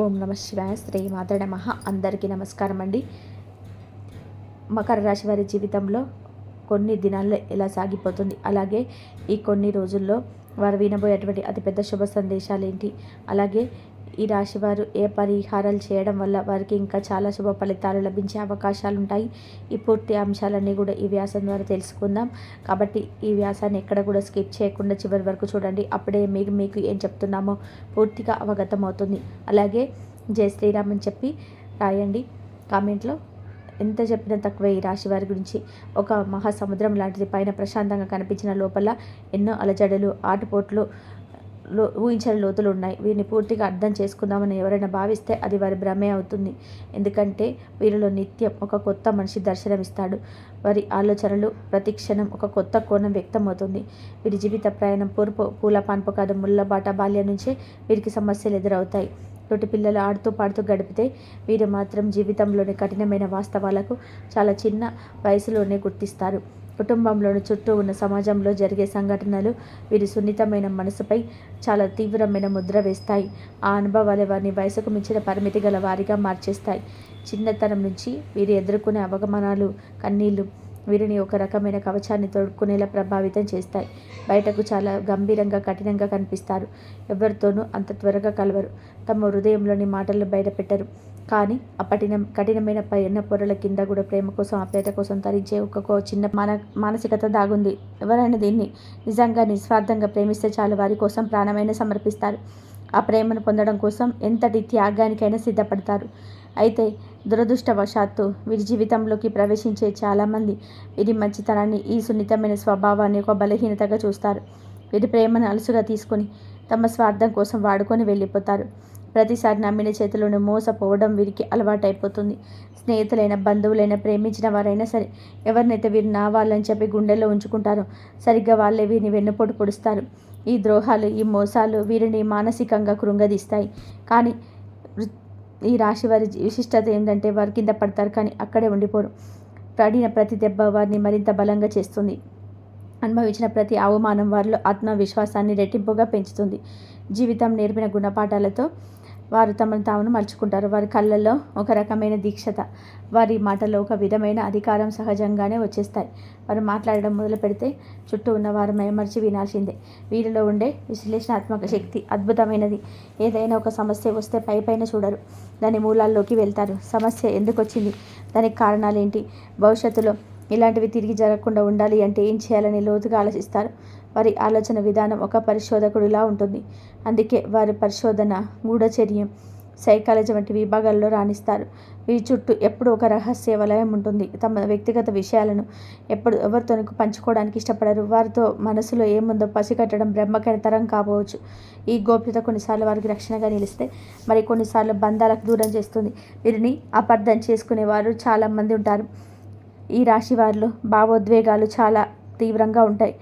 ఓం నమ శివాయ శ్రీ మాత నమః. అందరికీ నమస్కారం అండి. మకర రాశి వారి జీవితంలో కొన్ని దినాల్లో ఎలా సాగిపోతుంది? అలాగే ఈ కొన్ని రోజుల్లో వారు వినబోయేటువంటి అతిపెద్ద శుభ సందేశాలు ఏంటి? అలాగే ఈ రాశి వారు ఏ పరిహారాలు చేయడం వల్ల వారికి ఇంకా చాలా శుభ ఫలితాలు లభించే అవకాశాలు ఉంటాయి ఈ పూర్తి అంశాలన్నీ కూడా ఈ వ్యాసం ద్వారా తెలుసుకుందాం. కాబట్టి ఈ వ్యాసాన్ని ఎక్కడ కూడా స్కిప్ చేయకుండా చివరి వరకు చూడండి. అప్పుడే మీకు మీకు ఏం చెప్తున్నామో పూర్తిగా అవగతం అవుతుంది అలాగే జై శ్రీరామ్ అని చెప్పి రాయండి కామెంట్లో. ఎంత చెప్పినా తక్కువే ఈ రాశి వారి గురించి. ఒక మహాసముద్రం లాంటిది పైన ప్రశాంతంగా కనిపించిన లోపల ఎన్నో అలజడులు ఆటుపోట్లు ఊహించని లోతులు ఉన్నాయి వీరిని పూర్తిగా అర్థం చేసుకుందామని ఎవరైనా భావిస్తే అది వారి భ్రమే అవుతుంది. ఎందుకంటే వీరిలో నిత్యం ఒక కొత్త మనిషి దర్శనమిస్తాడు. వారి ఆలోచనలు ప్రతిక్షణం ఒక కొత్త కోణం వ్యక్తమవుతుంది. వీరి జీవిత ప్రయాణం పూర్పు పూల పాన్పు కాదు ముళ్ళబాట బాల్యం నుంచే వీరికి సమస్యలు ఎదురవుతాయి. తోటి పిల్లలు ఆడుతూ పాడుతూ గడిపితే వీరు మాత్రం జీవితంలోని కఠినమైన వాస్తవాలకు చాలా చిన్న వయసులోనే గుర్తిస్తారు. కుటుంబంలోని చుట్టూ ఉన్న సమాజంలో జరిగే సంఘటనలు వీరి సున్నితమైన మనసుపై చాలా తీవ్రమైన ముద్ర వేస్తాయి. ఆ అనుభవాలు వారిని వయసుకు మించిన పరిమితి గల వారిగా మార్చేస్తాయి. చిన్నతనం నుంచి వీరు ఎదుర్కొనే అవగమనాలు కన్నీళ్ళు వీరిని ఒక రకమైన కవచాన్ని తొడుక్కునేలా ప్రభావితం చేస్తాయి. బయటకు చాలా గంభీరంగా కఠినంగా కనిపిస్తారు. ఎవరితోనూ అంత త్వరగా కలవరు. తమ హృదయంలోని మాటలు బయటపెట్టరు. కానీ అప్పటిన కఠినమైన పైన పొరల కింద కూడా ప్రేమ కోసం ఆప్యాయత కోసం తరించే ఒక చిన్న మాన మానసికత దాగుంది. ఎవరైనా దీన్ని నిజంగా నిస్వార్థంగా ప్రేమిస్తే చాలు. వారి కోసం ప్రాణమైన సమర్పిస్తారు. ఆ ప్రేమను పొందడం కోసం ఎంతటి త్యాగానికైనా సిద్ధపడతారు. అయితే దురదృష్టవశాత్తు వీరి జీవితంలోకి ప్రవేశించే చాలామంది వీరి మంచితనాన్ని ఈ సున్నితమైన స్వభావాన్ని ఒక బలహీనతగా చూస్తారు. వీరి ప్రేమను అలసుగా తీసుకొని తమ స్వార్థం కోసం వాడుకొని వెళ్ళిపోతారు. ప్రతిసారి నమ్మిన చేతిలోనే మోసపోవడం వీరికి అలవాటైపోతుంది. స్నేహితులైన బంధువులైన ప్రేమించిన వారైనా సరే ఎవరినైతే వీరు నా వాళ్ళని చెప్పి గుండెల్లో ఉంచుకుంటారో సరిగ్గా వాళ్ళే వీరిని వెన్నుపోటు పొడుస్తారు. ఈ ద్రోహాలు ఈ మోసాలు వీరిని మానసికంగా కృంగదీస్తాయి. కానీ ఈ రాశి వారి విశిష్టత ఏంటంటే వారి కింద పడతారు కానీ అక్కడే ఉండిపోరు. పడిన ప్రతి దెబ్బ వారిని మరింత బలంగా చేస్తుంది. అనుభవించిన ప్రతి అవమానం వారిలో ఆత్మవిశ్వాసాన్ని రెట్టింపుగా పెంచుతుంది. జీవితం నేర్పిన గుణపాఠాలతో వారు తమను తామును మలుచుకుంటారు. వారి కళ్ళల్లో ఒక రకమైన దీక్షత వారి మాటల్లో ఒక విధమైన అధికారం సహజంగానే వచ్చేస్తాయి. వారు మాట్లాడడం మొదలు పెడితే చుట్టూ ఉన్న వారు మైమర్చి వినాల్సిందే. వీరిలో ఉండే విశ్లేషణాత్మక శక్తి అద్భుతమైనది. ఏదైనా ఒక సమస్య వస్తే పై పైన చూడరు. దాని మూలాల్లోకి వెళ్తారు. సమస్య ఎందుకు వచ్చింది? దానికి కారణాలు ఏంటి భవిష్యత్తులో ఇలాంటివి తిరిగి జరగకుండా ఉండాలి అంటే ఏం చేయాలని లోతుగా ఆలోచిస్తారు? వారి ఆలోచన విధానం ఒక పరిశోధకుడిలా ఉంటుంది. అందుకే వారి పరిశోధన గూఢచర్యం సైకాలజీ వంటి విభాగాల్లో రాణిస్తారు. వీరి చుట్టూ ఎప్పుడు ఒక రహస్య వలయం ఉంటుంది. తమ వ్యక్తిగత విషయాలను ఎప్పుడు ఎవరితోనూ పంచుకోవడానికి ఇష్టపడరు. వారితో మనసులో ఏముందో పసిగట్టడం బ్రహ్మకైన తరం కాబోవచ్చు. ఈ గోప్యత కొన్నిసార్లు వారికి రక్షణగా నిలిస్తే మరి కొన్నిసార్లు బంధాలకు దూరం చేస్తుంది. వీరిని అపార్థం చేసుకునేవారు చాలామంది ఉంటారు. ఈ రాశి వారిలో భావోద్వేగాలు చాలా తీవ్రంగా ఉంటాయి.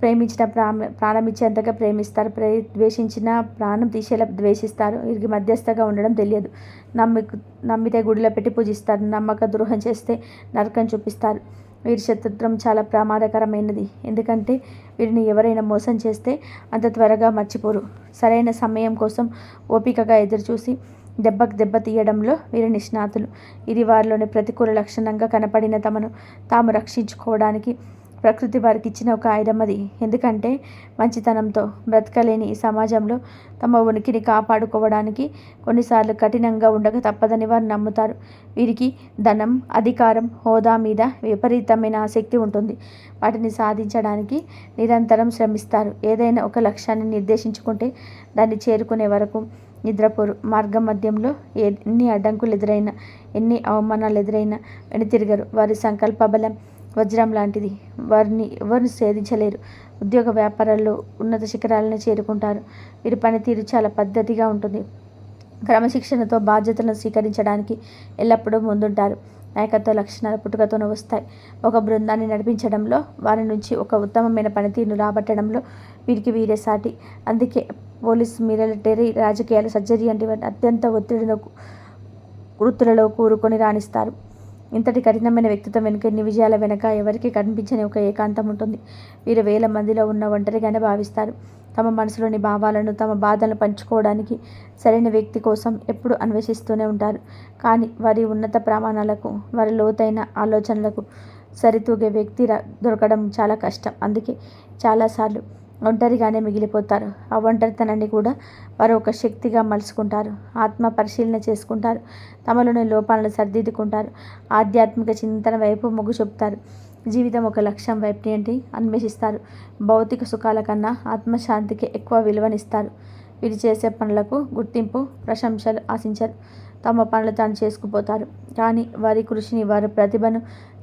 ప్రేమించిన ప్రాణ ప్రాణం ఇచ్చేంతగా ప్రేమిస్తారు. ప్రే ద్వేషించిన ప్రాణం తీసేలా ద్వేషిస్తారు. వీరికి మధ్యస్థగా ఉండడం తెలియదు. నమ్మి నమ్మితే గుడిలో పెట్టి పూజిస్తారు. నమ్మక ద్రోహం చేస్తే నరకం చూపిస్తారు. వీరి శత్రుత్వం చాలా ప్రమాదకరమైనది. ఎందుకంటే వీరిని ఎవరైనా మోసం చేస్తే అంత త్వరగా మర్చిపోరు. సరైన సమయం కోసం ఓపికగా ఎదురుచూసి దెబ్బకు దెబ్బ తీయడంలో వీరి నిష్ణాతులు. ఇది వారిలోని ప్రతికూల లక్షణంగా కనపడిన తమను తాము రక్షించుకోవడానికి ప్రకృతి వారికి ఇచ్చిన ఒక ఆయుధం ఎందుకంటే మంచితనంతో బ్రతకలేని ఈ సమాజంలో తమ ఉనికిని కాపాడుకోవడానికి కొన్నిసార్లు కఠినంగా ఉండక తప్పదని వారు నమ్ముతారు. వీరికి ధనం అధికారం హోదా మీద విపరీతమైన ఆసక్తి ఉంటుంది. వాటిని సాధించడానికి నిరంతరం శ్రమిస్తారు. ఏదైనా ఒక లక్ష్యాన్ని నిర్దేశించుకుంటే దాన్ని చేరుకునే వరకు నిద్రపోరు. మార్గ మధ్యంలో ఎన్ని అడ్డంకులు ఎదురైనా ఎన్ని అవమానాలు ఎదురైనా వెనుతిరగరు. వారి సంకల్ప బలం వజ్రం లాంటిది. వారిని ఎవరిని సేధించలేరు ఉద్యోగ వ్యాపారాల్లో ఉన్నత శిఖరాలను చేరుకుంటారు. వీరి పనితీరు చాలా పద్ధతిగా ఉంటుంది. క్రమశిక్షణతో బాధ్యతలను స్వీకరించడానికి ఎల్లప్పుడూ ముందుంటారు. నాయకత్వ లక్షణాలు పుట్టుకతోనే వస్తాయి. ఒక బృందాన్ని నడిపించడంలో వారి నుంచి ఒక ఉత్తమమైన పనితీరును రాబట్టడంలో వీరికి వీరే సాటి. అందుకే పోలీస్ మిలిటరీ రాజకీయాలు సర్జరీ వంటి అత్యంత ఒత్తిడిలో వృత్తులలో కూరుకొని రాణిస్తారు. ఇంతటి కఠినమైన వ్యక్తిత్వం వెనుక ఎన్ని విజయాల వెనుక ఎవరికి కనిపించని ఒక ఏకాంతం ఉంటుంది. వీరు వేల మందిలో ఉన్న ఒంటరిగానే భావిస్తారు. తమ మనసులోని భావాలను తమ బాధలను పంచుకోవడానికి సరైన వ్యక్తి కోసం ఎప్పుడు అన్వేషిస్తూనే ఉంటారు. కానీ వారి ఉన్నత ప్రమాణాలకు వారి లోతైన ఆలోచనలకు సరితూగే వ్యక్తి ర- దొరకడం చాలా కష్టం. అందుకే చాలాసార్లు ఒంటరిగానే మిగిలిపోతారు. ఆ ఒంటరితనాన్ని కూడా వారు ఒక శక్తిగా మలుచుకుంటారు. ఆత్మ పరిశీలన చేసుకుంటారు. తమలోని లోపాలను సరిదిద్దుకుంటారు. ఆధ్యాత్మిక చింతన వైపు మొగ్గు చూపుతారు. జీవితం ఒక లక్ష్యం వైపు ఏంటి? అన్వేషిస్తారు. భౌతిక సుఖాల కన్నా ఆత్మశాంతికి ఎక్కువ విలువనిస్తారు. వీరు చేసే పనులకు గుర్తింపు ప్రశంసలు ఆశించరు. తమ పనులు తాను చేసుకుపోతారు. కానీ వారి కృషిని వారి ప్రతిభను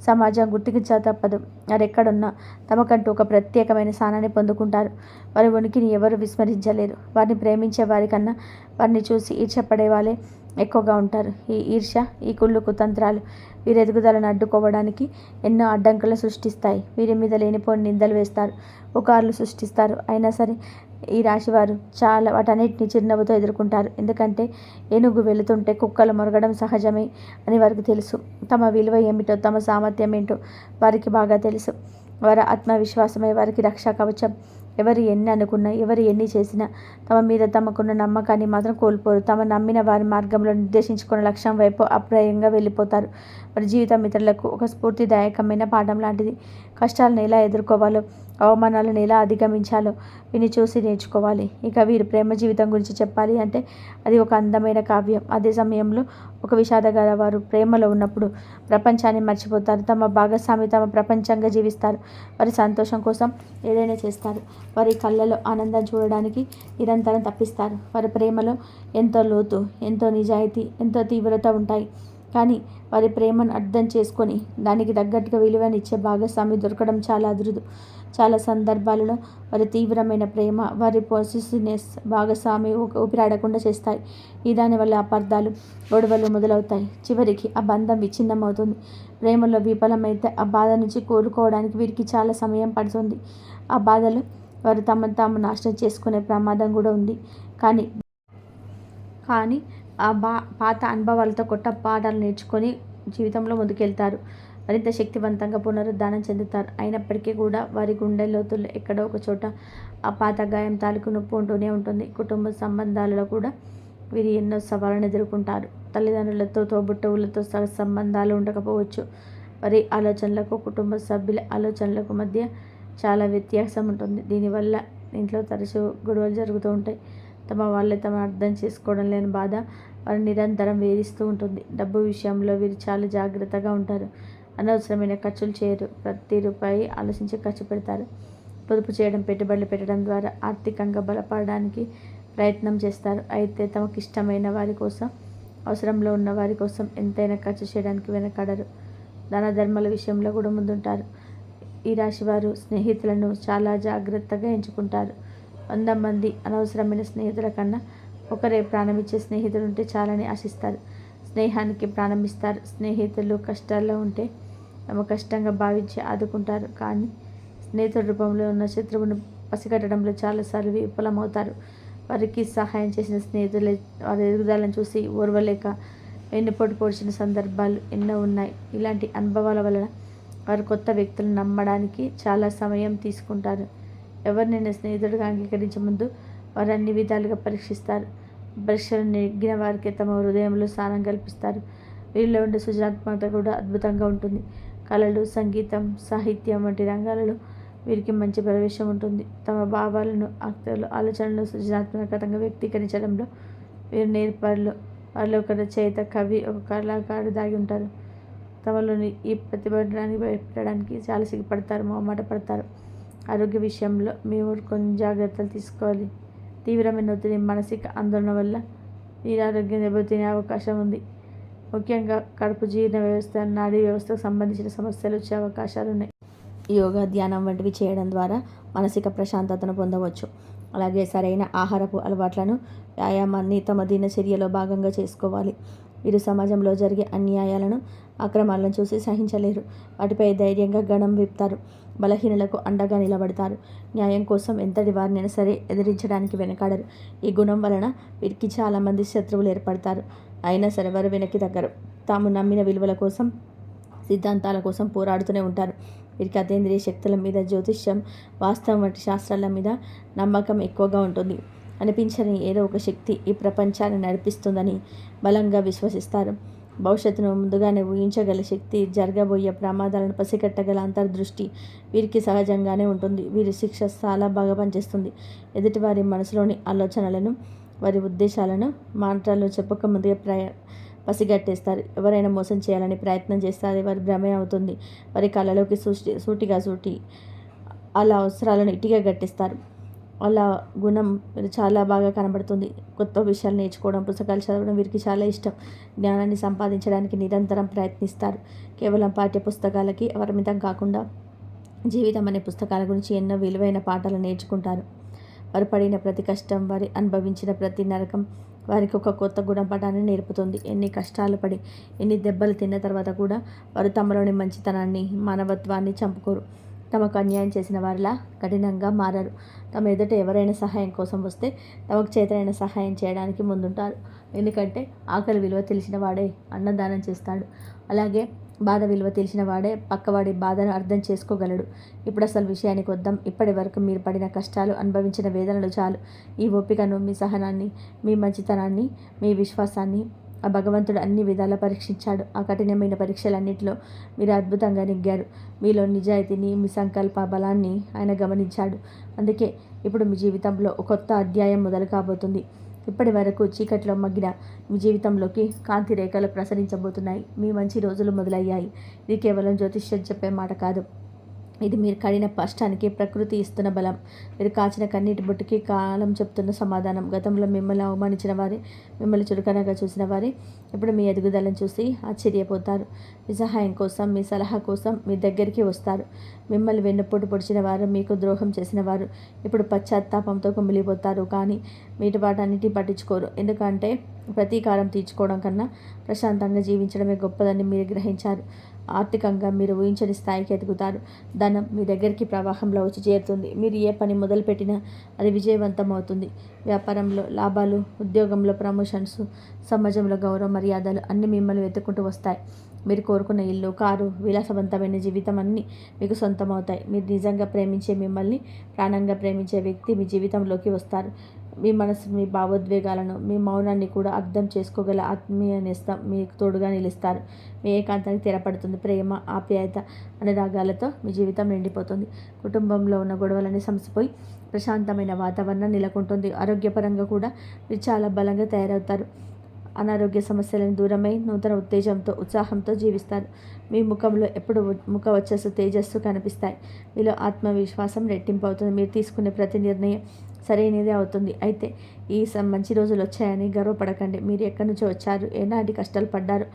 సమాజం గుర్తించా తప్పదు వారు ఎక్కడున్నా తమకంటూ ఒక ప్రత్యేకమైన స్థానాన్ని పొందుకుంటారు. వారి ఉనికిని ఎవరు విస్మరించలేరు. వారిని ప్రేమించే వారికన్నా వారిని చూసి ఈర్షపడే వాళ్ళే ఎక్కువగా ఉంటారు. ఈ ఈర్ష్య ఈ కుళ్ళు కుతంత్రాలు వీరి ఎదుగుదలను అడ్డుకోవడానికి ఎన్నో అడ్డంకులను సృష్టిస్తాయి. వీరి మీద లేనిపోని నిందలు వేస్తారు. పుకార్లు సృష్టిస్తారు. అయినా సరే ఈ రాశివారు చాలా వాటన్నిటిని చిరునవ్వుతో ఎదుర్కొంటారు. ఎందుకంటే ఏనుగు వెళుతుంటే కుక్కలు మొరగడం సహజమే అని వారికి తెలుసు. తమ విలువ ఏమిటో తమ సామర్థ్యం ఏంటో వారికి బాగా తెలుసు. వారి ఆత్మవిశ్వాసమే వారికి రక్షా కవచం. ఎవరు ఎన్ని అనుకున్నా ఎవరు ఎన్ని చేసినా తమ మీద తమకున్న నమ్మకాన్ని మాత్రం కోల్పోరు. తమ నమ్మిన వారి మార్గంలో నిర్దేశించుకున్న లక్ష్యం వైపు అప్రాయంగా వెళ్ళిపోతారు. వారి జీవితం ఇతరులకు ఒక స్ఫూర్తిదాయకమైన పాఠం లాంటిది. కష్టాలను ఎలా ఎదుర్కోవాలో అవమానాలను ఎలా అధిగమించాలో విని చూసి నేర్చుకోవాలి. ఇక వీరి ప్రేమ జీవితం గురించి చెప్పాలి అంటే అది ఒక అందమైన కావ్యం. అదే సమయంలో ఒక విషాదగల వారు ప్రేమలో ఉన్నప్పుడు ప్రపంచాన్ని మర్చిపోతారు. తమ భాగస్వామి తమ ప్రపంచంగా జీవిస్తారు. వారి సంతోషం కోసం ఏదైనా చేస్తారు. వారి కళ్ళలో ఆనందం చూడడానికి నిరంతరం తప్పిస్తారు. వారి ప్రేమలో ఎంతో లోతు ఎంతో నిజాయితీ ఎంతో తీవ్రత ఉంటాయి. కానీ వారి ప్రేమను అర్థం చేసుకొని దానికి తగ్గట్టుగా విలువనిచ్చే భాగస్వామి దొరకడం చాలా అదురుదు. చాలా సందర్భాలలో వారి తీవ్రమైన ప్రేమ వారి పొసిసినెస్ భాగస్వామి ఊపిరాడకుండా చేస్తాయి. ఈ దానివల్ల అపార్థాలు గొడవలు మొదలవుతాయి. చివరికి ఆ బంధం విచ్ఛిన్నమవుతుంది. ప్రేమలో విఫలమైతే ఆ బాధ నుంచి కోలుకోవడానికి వీరికి చాలా సమయం పడుతుంది. ఆ బాధలు వారు తమను తాము నాశనం చేసుకునే ప్రమాదం కూడా ఉంది. కానీ కానీ ఆ బా పాత అనుభవాలతో కొత్త పాఠాలు నేర్చుకొని జీవితంలో ముందుకెళ్తారు. మరింత శక్తివంతంగా పునరుద్ధానం చెందుతారు. అయినప్పటికీ కూడా వారి గుండె లోతుల్లో ఎక్కడో ఒక చోట ఆ పాత గాయం తాలూకు నొప్పి ఉంటూనే ఉంటుంది. కుటుంబ సంబంధాలలో కూడా వీరు ఎన్నో సవాళ్ళను ఎదుర్కొంటారు. తల్లిదండ్రులతో తోబుట్టువులతో సహ సంబంధాలు ఉండకపోవచ్చు. వారి ఆలోచనలకు కుటుంబ సభ్యుల ఆలోచనలకు మధ్య చాలా వ్యత్యాసం ఉంటుంది. దీనివల్ల ఇంట్లో తరచూ గొడవలు జరుగుతూ ఉంటాయి. తమ వాళ్ళే తమ అర్థం చేసుకోవడం లేని బాధ వారు నిరంతరం వేధిస్తూ ఉంటుంది. డబ్బు విషయంలో వీరు చాలా జాగ్రత్తగా ఉంటారు. అనవసరమైన ఖర్చులు చేయరు. ప్రతి రూపాయి ఆలోచించి ఖర్చు పెడతారు. పొదుపు చేయడం పెట్టుబడులు పెట్టడం ద్వారా ఆర్థికంగా బలపడడానికి ప్రయత్నం చేస్తారు. అయితే తమకు ఇష్టమైన వారి కోసం అవసరంలో ఉన్న వారి కోసం ఎంతైనా ఖర్చు చేయడానికి వెనకాడరు. దాన ధర్మాల విషయంలో కూడా ముందుంటారు. ఈ రాశి వారు స్నేహితులను చాలా జాగ్రత్తగా ఎంచుకుంటారు. వంద మంది అనవసరమైన స్నేహితుల కన్నా ఒకరే ప్రాణమిచ్చే స్నేహితులు ఉంటే చాలని ఆశిస్తారు. స్నేహానికి ప్రారంభిస్తారు స్నేహితులు కష్టాల్లో ఉంటే తమ కష్టంగా భావించి ఆదుకుంటారు. కానీ స్నేహితుల రూపంలో ఉన్న శత్రువును పసిగట్టడంలో చాలాసార్లు విఫలమవుతారు. వారికి సహాయం చేసిన స్నేహితులే వారి ఎదుగుదలను చూసి ఓర్వలేక వెన్నుపోటు పొడిచిన సందర్భాలు ఎన్నో ఉన్నాయి. ఇలాంటి అనుభవాల వలన వారు కొత్త వ్యక్తులను నమ్మడానికి చాలా సమయం తీసుకుంటారు. ఎవరినైనా స్నేహితుడిగా అంగీకరించే ముందు వారు అన్ని విధాలుగా పరీక్షిస్తారు. పరీక్షలు నెగ్గిన వారికి తమ హృదయంలో స్థానం కల్పిస్తారు. వీరిలో ఉండే సృజనాత్మకత కూడా అద్భుతంగా ఉంటుంది. కళలు సంగీతం సాహిత్యం వంటి రంగాలలో వీరికి మంచి ప్రవేశం ఉంటుంది. తమ భావాలను ఆక్తలు ఆలోచనలు సృజనాత్మకంగా వ్యక్తీకరించడంలో వీరు నేర్పారులు. వారిలో ఒక రచయిత కవి ఒక కళాకారుడు దాగి ఉంటారు. తమలోని ఈ ప్రతిభటాన్ని బయటపెట్టడానికి చాలా సిగ్గుపడతారు మొహమాట పడతారు. ఆరోగ్య విషయంలో మేము కొన్ని జాగ్రత్తలు తీసుకోవాలి. తీవ్రమైన ఒత్తిడి మానసిక ఆందోళన వల్ల నీరారోగ్యం దెబ్బతినే అవకాశం ఉంది. ముఖ్యంగా కడుపు జీర్ణ వ్యవస్థ నాడీ వ్యవస్థకు సంబంధించిన సమస్యలు వచ్చే అవకాశాలు ఉన్నాయి యోగా ధ్యానం వంటివి చేయడం ద్వారా మానసిక ప్రశాంతతను పొందవచ్చు. అలాగే సరైన ఆహారపు అలవాట్లను వ్యాయామాన్ని తమ దినచర్యలో భాగంగా చేసుకోవాలి. వీరు సమాజంలో జరిగే అన్యాయాలను అక్రమాలను చూసి సహించలేరు. వాటిపై ధైర్యంగా గణం విప్తారు. బలహీనులకు అండగా నిలబడతారు. న్యాయం కోసం ఎంతటి వారినైనా సరే ఎదిరించడానికి వెనకాడరు. ఈ గుణం వలన వీరికి చాలామంది శత్రువులు ఏర్పడతారు. అయినా సరే వారు వెనక్కి తగ్గరు. తాము నమ్మిన విలువల కోసం సిద్ధాంతాల కోసం పోరాడుతూనే ఉంటారు. వీరికి అతీంద్రియ శక్తుల మీద జ్యోతిష్యం వాస్తవం వంటి శాస్త్రాల మీద నమ్మకం ఎక్కువగా ఉంటుంది. అనిపించని ఏదో ఒక శక్తి ఈ ప్రపంచాన్ని నడిపిస్తుందని బలంగా విశ్వసిస్తారు. భవిష్యత్తును ముందుగానే ఊహించగల శక్తి జరగబోయే ప్రమాదాలను పసిగట్టగల అంతర్దృష్టి వీరికి సహజంగానే ఉంటుంది. వీరి శిక్ష చాలా బాగా పనిచేస్తుంది. ఎదుటివారి మనసులోని ఆలోచనలను వారి ఉద్దేశాలను మాటలు చెప్పక ముందుగా ప్రయ పసిగట్టేస్తారు. ఎవరైనా మోసం చేయాలని ప్రయత్నం చేస్తారు వారి భ్రమే అవుతుంది. వారి కళలోకి సూటి సూటిగా సూటి అలా అవసరాలను ఇట్టిగా గట్టిస్తారు. వాళ్ళ గుణం చాలా బాగా కనబడుతుంది. కొత్త విషయాలు నేర్చుకోవడం పుస్తకాలు చదవడం వీరికి చాలా ఇష్టం. జ్ఞానాన్ని సంపాదించడానికి నిరంతరం ప్రయత్నిస్తారు. కేవలం పాఠ్య పుస్తకాలకి పరిమితం కాకుండా జీవితం అనే పుస్తకాల గురించి ఎన్నో విలువైన పాఠాలు నేర్చుకుంటారు. వారు పడిన ప్రతి కష్టం వారి అనుభవించిన ప్రతి నరకం వారికి ఒక కొత్త గుణపాఠాన్ని నేర్పుతుంది. ఎన్ని కష్టాలు పడి ఎన్ని దెబ్బలు తిన్న తర్వాత కూడా వారు తమలోని మంచితనాన్ని మానవత్వాన్ని చంపుకోరు. తమకు అన్యాయం చేసిన వారిలా కఠినంగా మారారు. తమ ఎదుట ఎవరైనా సహాయం కోసం వస్తే తమకు చేతనైన సహాయం చేయడానికి ముందుంటారు. ఎందుకంటే ఆకలి విలువ తెలిసిన వాడే అన్నదానం చేస్తాడు. అలాగే బాధ విలువ తెలిసిన వాడే పక్కవాడి బాధను అర్థం చేసుకోగలడు. ఇప్పుడు అసలు విషయానికి వద్దాం. ఇప్పటి వరకు మీరు పడిన కష్టాలు అనుభవించిన వేదనలు చాలు. ఈ ఓపికను మీ సహనాన్ని మీ మంచితనాన్ని మీ విశ్వాసాన్ని ఆ భగవంతుడు అన్ని విధాలా పరీక్షించాడు. ఆ కఠినమైన పరీక్షలన్నింటిలో మీరు అద్భుతంగా నెగ్గారు. మీలో నిజాయితీని మీ సంకల్ప బలాన్ని ఆయన గమనించాడు. అందుకే ఇప్పుడు మీ జీవితంలో ఒక కొత్త అధ్యాయం మొదలు కాబోతుంది. ఇప్పటి వరకు చీకట్లో మగ్గిన మీ జీవితంలోకి కాంతి రేఖలు ప్రసరించబోతున్నాయి. మీ మంచి రోజులు మొదలయ్యాయి. ఇది కేవలం జ్యోతిష్యం చెప్పే మాట కాదు. ఇది మీరు కడిన కష్టానికి ప్రకృతి ఇస్తున్న బలం. మీరు కాచిన కన్నీటి బొట్టుకి కాలం చెప్తున్న సమాధానం. గతంలో మిమ్మల్ని అవమానించిన వారే మిమ్మల్ని చురుకనగా చూసిన వారి ఇప్పుడు మీ ఎదుగుదలను చూసి ఆశ్చర్యపోతారు. మీ సహాయం కోసం మీ సలహా కోసం మీ దగ్గరికి వస్తారు. మిమ్మల్ని వెన్నుపోటు పొడిచిన వారు మీకు ద్రోహం చేసిన వారు ఇప్పుడు పశ్చాత్తాపంతో కుమిలిపోతారు. కానీ మీటి వాటన్నిటి పట్టించుకోరు. ఎందుకంటే ప్రతీకారం తీర్చుకోవడం కన్నా ప్రశాంతంగా జీవించడమే గొప్పదని మీరు గ్రహించారు. ఆర్థికంగా మీరు ఊహించని స్థాయికి ఎదుగుతారు. ధనం మీ దగ్గరికి ప్రవాహంలో వచ్చి చేరుతుంది. మీరు ఏ పని మొదలుపెట్టినా అది విజయవంతం అవుతుంది వ్యాపారంలో లాభాలు ఉద్యోగంలో ప్రమోషన్స్ సమాజంలో గౌరవ మర్యాదలు అన్నీ మిమ్మల్ని వెతుక్కుంటూ వస్తాయి. మీరు కోరుకున్న ఇల్లు కారు విలాసవంతమైన జీవితం అన్నీ మీకు సొంతమవుతాయి. మీరు నిజంగా ప్రేమించే మిమ్మల్ని ప్రాణంగా ప్రేమించే వ్యక్తి మీ జీవితంలోకి వస్తారు. మీ మనసు మీ భావోద్వేగాలను మీ మౌనాన్ని కూడా అర్థం చేసుకోగల ఆత్మీయ నేస్తం మీకు తోడుగా నిలుస్తారు. మీ ఏకాంతానికి తెరపడుతుంది ప్రేమ ఆప్యాయత అనే రాగాలతో మీ జీవితం నిండిపోతుంది. కుటుంబంలో ఉన్న గొడవలన్నీ సమసిపోయి ప్రశాంతమైన వాతావరణం నెలకొంటుంది. ఆరోగ్యపరంగా కూడా మీరు చాలా బలంగా తయారవుతారు. అనారోగ్య సమస్యలను దూరమై నూతన ఉత్తేజంతో ఉత్సాహంతో జీవిస్తారు. మీ ముఖంలో ఎప్పుడు ముఖ వచ్చస్సు తేజస్సు కనిపిస్తాయి. మీలో ఆత్మవిశ్వాసం రెట్టింపు అవుతుంది మీరు తీసుకునే ప్రతి నిర్ణయం సరైనదే అవుతుంది. అయితే ఈ మంచి రోజులు వచ్చాయని గర్వపడకండి. మీరు ఎక్కడి నుంచో వచ్చారు ఎలాంటి కష్టాలు పడ్డారు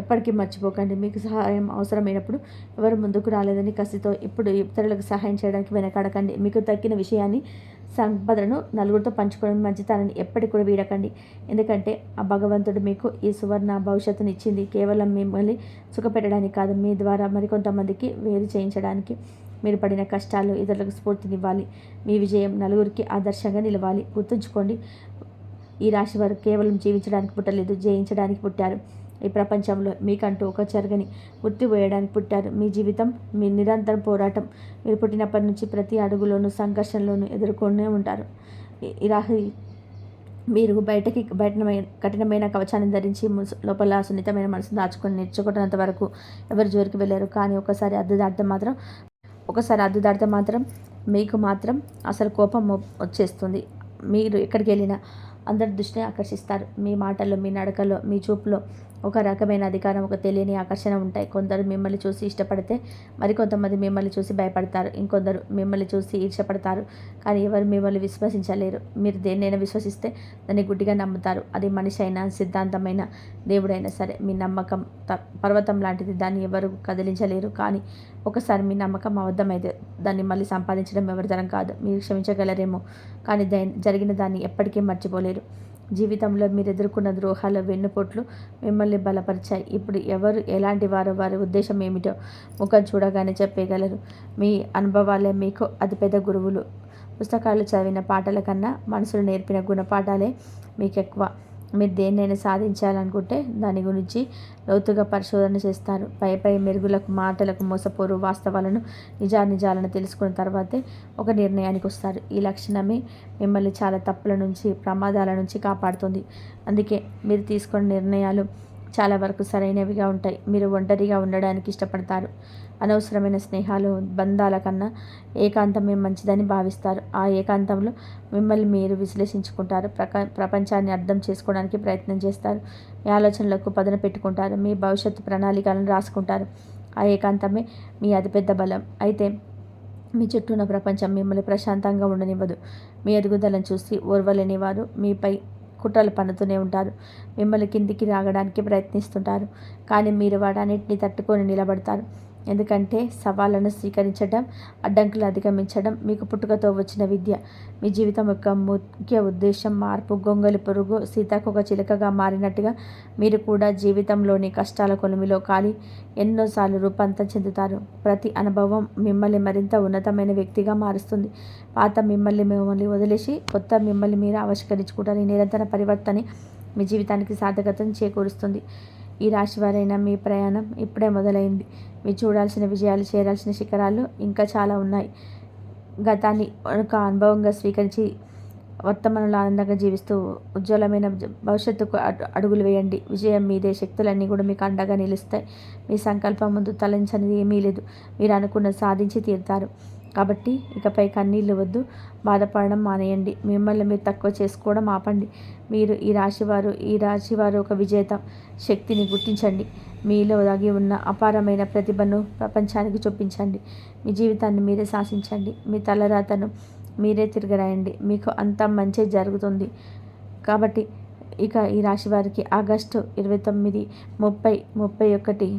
ఎప్పటికీ మర్చిపోకండి. మీకు సహాయం అవసరమైనప్పుడు ఎవరు ముందుకు రాలేదని కసితో ఇప్పుడు ఇతరులకు సహాయం చేయడానికి వెనకాడకండి. మీకు తగ్గిన విషయాన్ని సంపదను నలుగురితో పంచుకోవడం మంచితనాన్ని ఎప్పటికి కూడా వీడకండి. ఎందుకంటే ఆ భగవంతుడు మీకు ఈ సువర్ణ భవిష్యత్తుని ఇచ్చింది. కేవలం మిమ్మల్ని సుఖపెట్టడానికి కాదు మీ ద్వారా మరికొంతమందికి వేరు చేయించడానికి. మీరు పడిన కష్టాలు ఇతరులకు స్ఫూర్తినివ్వాలి. మీ విజయం నలుగురికి ఆదర్శంగా నిలవాలి. గుర్తుంచుకోండి ఈ రాశి వారు కేవలం జీవించడానికి పుట్టలేదు జయించడానికి పుట్టారు. ఈ ప్రపంచంలో మీకంటూ ఒక చెరగని గుర్తు వేయడానికి పుట్టారు. మీ జీవితం మీ నిరంతరం పోరాటం మీరు పుట్టినప్పటి నుంచి ప్రతి అడుగులోనూ సంఘర్షణలోనూ ఎదుర్కొనే ఉంటారు. ఇరాహి మీరు బయటకి బయటమైన కఠినమైన కవచాన్ని ధరించి లోపల సున్నితమైన మనసును దాచుకొని నేర్చుకుంటున్నంత వరకు ఎవరు జోరికి వెళ్ళారు. కానీ ఒకసారి అద్దు దాటితే మాత్రం ఒకసారి అద్దు దాటితే మాత్రం మీకు మాత్రం అసలు కోపం వచ్చేస్తుంది. మీరు ఎక్కడికి వెళ్ళినా అందరి దృష్టిని ఆకర్షిస్తారు. మీ మాటల్లో మీ నడకలో మీ చూపులో ఒక రకమైన అధికారం ఒక తెలియని ఆకర్షణ ఉంటాయి. కొందరు మిమ్మల్ని చూసి ఇష్టపడితే మరికొంతమంది మిమ్మల్ని చూసి భయపడతారు. ఇంకొందరు మిమ్మల్ని చూసి ఈర్షపడతారు కానీ ఎవరు మిమ్మల్ని విశ్వసించలేరు. మీరు దేన్నైనా విశ్వసిస్తే దాన్ని గుడ్డిగా నమ్ముతారు. అది మనిషి అయినా సిద్ధాంతమైన దేవుడైనా సరే మీ నమ్మకం పర్వతం లాంటిది. దాన్ని ఎవరు కదిలించలేరు. కానీ ఒకసారి మీ నమ్మకం అబద్ధమైతే దాన్ని మళ్ళీ సంపాదించడం ఎవరి తరం కాదు. మీరు క్షమించగలరేమో. కానీ జరిగిన దాన్ని ఎప్పటికీ మర్చిపోలేరు. జీవితంలో మీరు ఎదుర్కొన్న ద్రోహాల వెన్నుపోట్లు మిమ్మల్ని బలపరిచాయి. ఇప్పుడు ఎవరు ఎలాంటి వారో వారి ఉద్దేశం ఏమిటో ముఖం చూడగానే చెప్పగలరు మీ అనుభవాలే మీకు అతిపెద్ద గురువులు. పుస్తకాలు చదివిన పాటల కన్నా మనసులు నేర్పిన గుణపాఠాలే మీకు ఎక్కువ మీరు దేన్నైనా సాధించాలనుకుంటే దాని గురించి లోతుగా పరిశోధన చేస్తారు. పై పై మెరుగులకు మాటలకు మోసపోరు వాస్తవాలను నిజానిజాలను తెలుసుకున్న తర్వాతే ఒక నిర్ణయానికి వస్తారు. ఈ లక్షణమే మిమ్మల్ని చాలా తప్పుల నుంచి ప్రమాదాల నుంచి కాపాడుతుంది. అందుకే మీరు తీసుకున్న నిర్ణయాలు చాలా వరకు సరైనవిగా ఉంటాయి. మీరు ఒంటరిగా ఉండడానికి ఇష్టపడతారు. అనవసరమైన స్నేహాలు బంధాల కన్నా ఏకాంతమే మంచిదని భావిస్తారు. ఆ ఏకాంతంలో మిమ్మల్ని మీరు విశ్లేషించుకుంటారు ప్రక ప్రపంచాన్ని అర్థం చేసుకోవడానికి ప్రయత్నం చేస్తారు మీ ఆలోచనలకు పదన పెట్టుకుంటారు మీ భవిష్యత్తు ప్రణాళికలను రాసుకుంటారు. ఆ ఏకాంతమే మీ అతిపెద్ద బలం. అయితే మీ చుట్టూ ఉన్న ప్రపంచం మిమ్మల్ని ప్రశాంతంగా ఉండనివ్వదు. మీ ఎదుగుదలను చూసి ఓర్వలేని వారు మీపై కుట్రలు పన్నుతూనే ఉంటారు. మిమ్మల్ని కిందికి రాగడానికి ప్రయత్నిస్తుంటారు. కానీ మీరు వాటన్నిటిని తట్టుకొని నిలబడతారు. ఎందుకంటే సవాళ్ళను స్వీకరించడం అడ్డంకులు అధిగమించడం మీకు పుట్టుకతో వచ్చిన విద్య. మీ జీవితం యొక్క ముఖ్య ఉద్దేశం మార్పు గొంగలి పురుగు సీతాకొక చిలుకగా మారినట్టుగా మీరు కూడా జీవితంలోని కష్టాల కొలిమిలో కాలి ఎన్నోసార్లు రూపాంతం చెందుతారు. ప్రతి అనుభవం మిమ్మల్ని మరింత ఉన్నతమైన వ్యక్తిగా మారుస్తుంది. పాత మిమ్మల్ని మిమ్మల్ని వదిలేసి కొత్త మిమ్మల్ని మీరు ఆవిష్కరించుకుంటారు ఈ నిరంతర పరివర్తన మీ జీవితానికి సార్థకతను చేకూరుస్తుంది. ఈ రాశి వారైన మీ ప్రయాణం ఇప్పుడే మొదలైంది. మీరు చూడాల్సిన విజయాలు చేరాల్సిన శిఖరాలు ఇంకా చాలా ఉన్నాయి. గతాన్ని ఒక అనుభవంగా స్వీకరించి వర్తమానంలో ఆనందంగా జీవిస్తూ ఉజ్వలమైన భవిష్యత్తుకు అడుగులు వేయండి. విజయం మీదే శక్తులన్నీ కూడా మీకు అండగా నిలుస్తాయి. మీ సంకల్పం ముందు తలంచనిది ఏమీ లేదు. మీరు అనుకున్న సాధించి తీరుతారు. కాబట్టి ఇకపై కన్నీళ్ళు వద్దు. బాధపడడం మానేయండి. మిమ్మల్ని మీరు తక్కువ చేసుకోవడం ఆపండి. మీరు ఈ రాశివారు ఈ రాశివారు ఒక విజేత. శక్తిని గుర్తించండి. మీలో దాగి ఉన్న అపారమైన ప్రతిభను ప్రపంచానికి చూపించండి. మీ జీవితాన్ని మీరే శాసించండి. మీ తలరాతను మీరే తిరగరాయండి. మీకు అంత మంచి జరుగుతుంది. కాబట్టి ఇక ఈ రాశి వారికి ఆగస్టు ఇరవై తొమ్మిది ముప్పై ముప్పై ఒకటి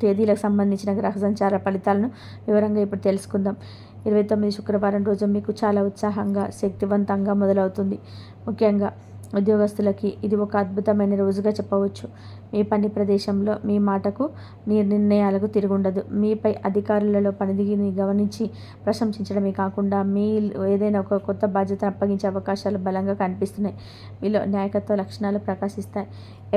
తేదీలకు సంబంధించిన గ్రహ సంచార ఫలితాలను వివరంగా ఇప్పుడు తెలుసుకుందాం. ఇరవై తొమ్మిది శుక్రవారం రోజు మీకు చాలా ఉత్సాహంగా శక్తివంతంగా మొదలవుతుంది. ముఖ్యంగా ఉద్యోగస్తులకి ఇది ఒక అద్భుతమైన రోజుగా చెప్పవచ్చు. మీ పని ప్రదేశంలో మీ మాటకు మీ నిర్ణయాలకు తిరుగుండదు. మీపై అధికారులలో పనిదిగిని గమనించి ప్రశంసించడమే కాకుండా మీ ఏదైనా ఒక కొత్త బాధ్యతను అప్పగించే అవకాశాలు బలంగా కనిపిస్తున్నాయి. మీలో నాయకత్వ లక్షణాలు ప్రకాశిస్తాయి.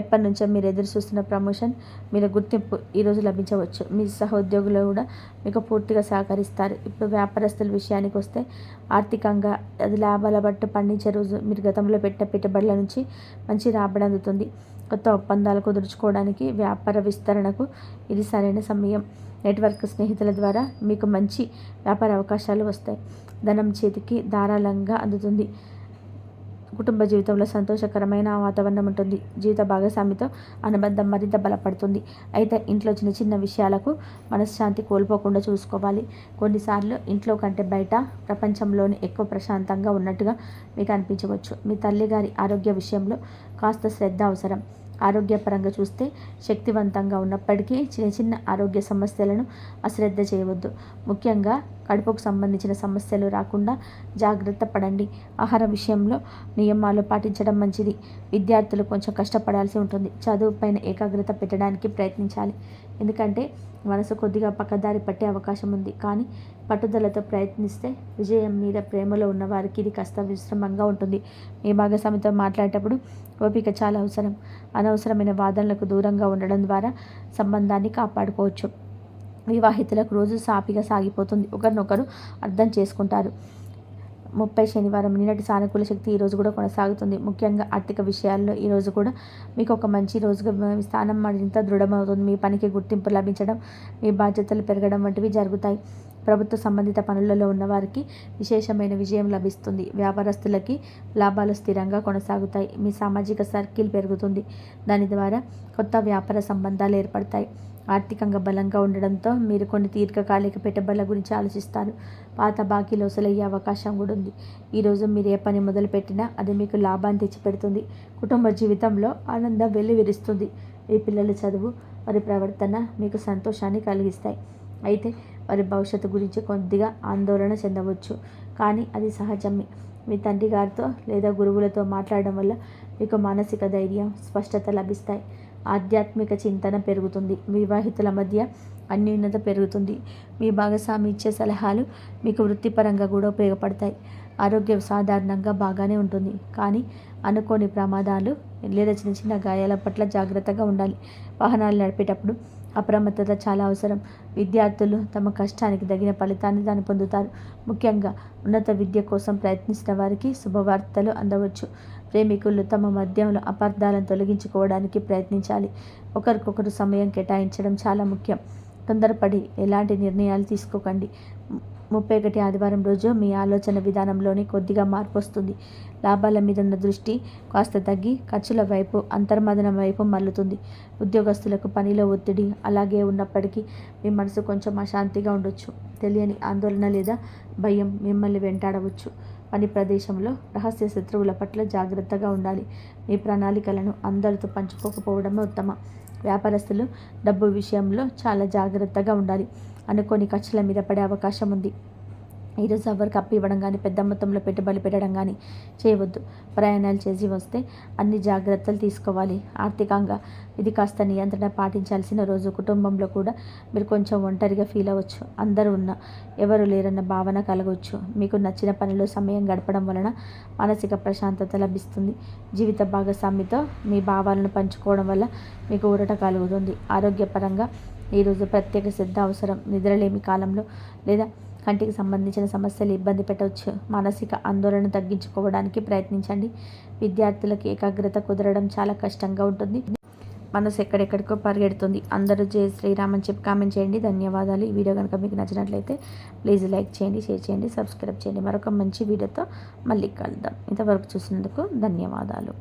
ఎప్పటి నుంచో మీరు ఎదురు చూస్తున్న ప్రమోషన్ మీరు గుర్తింపు ఈరోజు లభించవచ్చు. మీ సహోద్యోగులు కూడా మీకు పూర్తిగా సహకరిస్తారు. ఇప్పుడు వ్యాపారస్తుల విషయానికి వస్తే ఆర్థికంగా అది లాభాల బట్టు పండించే రోజు మీరు గతంలో పెట్టిన పెట్టుబడుల నుంచి మంచి రాబడి అందుతుంది. కొత్త ఒప్పందాలు కుదుర్చుకోవడానికి వ్యాపార విస్తరణకు ఇది సరైన సమయం. నెట్వర్క్ స్నేహితుల ద్వారా మీకు మంచి వ్యాపార అవకాశాలు వస్తాయి. ధనం చేతికి ధారాళంగా అందుతుంది. కుటుంబ జీవితంలో సంతోషకరమైన వాతావరణం ఉంటుంది. జీవిత భాగస్వామితో అనుబంధం మరింత బలపడుతుంది. అయితే ఇంట్లో చిన్న చిన్న విషయాలకు మనశ్శాంతి కోల్పోకుండా చూసుకోవాలి. కొన్నిసార్లు ఇంట్లో కంటే బయట ప్రపంచంలోని ఎక్కువ ప్రశాంతంగా ఉన్నట్టుగా మీకు అనిపించవచ్చు. మీ తల్లిగారి ఆరోగ్య విషయంలో కాస్త శ్రద్ధ అవసరం. ఆరోగ్యపరంగా చూస్తే శక్తివంతంగా ఉన్నప్పటికీ చిన్న చిన్న ఆరోగ్య సమస్యలను అశ్రద్ధ చేయవద్దు. ముఖ్యంగా కడుపుకు సంబంధించిన సమస్యలు రాకుండా జాగ్రత్త పడండి. ఆహార విషయంలో నియమాలు పాటించడం మంచిది. విద్యార్థులు కొంచెం కష్టపడాల్సి ఉంటుంది. చదువు పైన ఏకాగ్రత పెట్టడానికి ప్రయత్నించాలి. ఎందుకంటే మనసు కొద్దిగా పక్కదారి పట్టే అవకాశం ఉంది. కానీ పట్టుదలతో ప్రయత్నిస్తే విజయం మీద ప్రేమలో ఉన్నవారికి ఇది కాస్త విశ్రమంగా ఉంటుంది. మీ భాగస్వామితో మాట్లాడేటప్పుడు ఓపిక చాలా అవసరం. అనవసరమైన వాదనలకు దూరంగా ఉండడం ద్వారా సంబంధాన్ని కాపాడుకోవచ్చు. వివాహితులకు రోజు సాపిగా సాగిపోతుంది. ఒకరినొకరు అర్థం చేసుకుంటారు. ముప్పై శనివారం నిన్నటి సానుకూల శక్తి ఈరోజు కూడా కొనసాగుతుంది. ముఖ్యంగా ఆర్థిక విషయాల్లో ఈరోజు కూడా మీకు ఒక మంచి రోజుగా స్థానం మరింత దృఢమవుతుంది. మీ పనికి గుర్తింపు లభించడం మీ బాధ్యతలు పెరగడం వంటివి జరుగుతాయి. ప్రభుత్వ సంబంధిత పనులలో ఉన్నవారికి విశేషమైన విజయం లభిస్తుంది. వ్యాపారస్తులకి లాభాలు స్థిరంగా కొనసాగుతాయి. మీ సామాజిక సర్కిల్ పెరుగుతుంది. దాని ద్వారా కొత్త వ్యాపార సంబంధాలు ఏర్పడతాయి. ఆర్థికంగా బలంగా ఉండడంతో మీరు కొన్ని దీర్ఘకాలిక పెట్టుబడుల గురించి ఆలోచిస్తారు. పాత బాకీలు వసూలయ్యే అవకాశం కూడా ఉంది. ఈరోజు మీరు ఏ పని మొదలుపెట్టినా అది మీకు లాభాన్ని తెచ్చిపెడుతుంది. కుటుంబ జీవితంలో ఆనందం వెల్లివిరుస్తుంది. మీ పిల్లల చదువు వారి ప్రవర్తన మీకు సంతోషాన్ని కలిగిస్తాయి. అయితే వారి భవిష్యత్తు గురించి కొద్దిగా ఆందోళన చెందవచ్చు. కానీ అది సహజమే. మీ తండ్రి గారితో లేదా గురువులతో మాట్లాడడం వల్ల మీకు మానసిక ధైర్యం స్పష్టత లభిస్తాయి. ఆధ్యాత్మిక చింతన పెరుగుతుంది. వివాహితుల మధ్య అన్యూన్యత పెరుగుతుంది. మీ భాగస్వామి ఇచ్చే సలహాలు మీకు వృత్తిపరంగా కూడా ఉపయోగపడతాయి. ఆరోగ్యం సాధారణంగా బాగానే ఉంటుంది. కానీ అనుకోని ప్రమాదాలు లేదా చిన్న చిన్న గాయాల పట్ల జాగ్రత్తగా ఉండాలి. వాహనాలు నడిపేటప్పుడు అప్రమత్తత చాలా అవసరం. విద్యార్థులు తమ కష్టానికి తగిన ఫలితాన్ని దాన్ని పొందుతారు. ముఖ్యంగా ఉన్నత విద్య కోసం ప్రయత్నిస్తున్న వారికి శుభవార్తలు అందవచ్చు. ప్రేమికులు తమ మధ్యంలో అపార్థాలను తొలగించుకోవడానికి ప్రయత్నించాలి. ఒకరికొకరు సమయం కేటాయించడం చాలా ముఖ్యం. తొందరపడి ఎలాంటి నిర్ణయాలు తీసుకోకండి. ముప్పై ఒకటి ఆదివారం రోజు మీ ఆలోచన విధానంలోని కొద్దిగా మార్పు వస్తుంది లాభాల మీద ఉన్న దృష్టి కాస్త తగ్గి ఖర్చుల వైపు అంతర్మదనం వైపు మల్లుతుంది ఉద్యోగస్తులకు పనిలో ఒత్తిడి అలాగే ఉన్నప్పటికీ మీ మనసు కొంచెం అశాంతిగా ఉండొచ్చు. తెలియని ఆందోళన లేదా భయం మిమ్మల్ని వెంటాడవచ్చు. పని ప్రదేశంలో రహస్య శత్రువుల పట్ల జాగ్రత్తగా ఉండాలి. మీ ప్రణాళికలను అందరితో పంచుకోకపోవడమే ఉత్తమ. వ్యాపారస్తులు డబ్బు విషయంలో చాలా జాగ్రత్తగా ఉండాలి. అనుకోని ఖర్చుల మీద పడే అవకాశం ఉంది. ఈరోజు ఎవరికి అప్పు ఇవ్వడం కానీ పెద్ద మొత్తంలో పెట్టుబడి పెట్టడం కానీ చేయవద్దు. ప్రయాణాలు చేసి వస్తే అన్ని జాగ్రత్తలు తీసుకోవాలి. ఆర్థికంగా ఇది కాస్త నియంత్రణ పాటించాల్సిన రోజు. కుటుంబంలో కూడా మీరు కొంచెం ఒంటరిగా ఫీల్ అవ్వచ్చు. అందరూ ఉన్న ఎవరు లేరన్న భావన కలగవచ్చు మీకు నచ్చిన పనిలో సమయం గడపడం వలన మానసిక ప్రశాంతత లభిస్తుంది. జీవిత భాగస్వామితో మీ భావాలను పంచుకోవడం వల్ల మీకు ఊరట కలుగుతుంది. ఆరోగ్యపరంగా ఈరోజు ప్రత్యేక శ్రద్ధ అవసరం. నిద్రలేమి కాలంలో లేదా కంటికి సంబంధించిన సమస్యలు ఇబ్బంది పెట్టవచ్చు. మానసిక ఆందోళన తగ్గించుకోవడానికి ప్రయత్నించండి. విద్యార్థులకు ఏకాగ్రత కుదరడం చాలా కష్టంగా ఉంటుంది. మనసు ఎక్కడెక్కడికో పరిగెడుతుంది. అందరూ జయ శ్రీరామ్ అని చెప్పి కామెంట్ చేయండి. ధన్యవాదాలు. ఈ వీడియో కనుక మీకు నచ్చినట్లయితే ప్లీజ్ లైక్ చేయండి షేర్ చేయండి సబ్స్క్రైబ్ చేయండి. మరొక మంచి వీడియోతో మళ్ళీ కలుద్దాం. ఇంతవరకు చూసినందుకు ధన్యవాదాలు.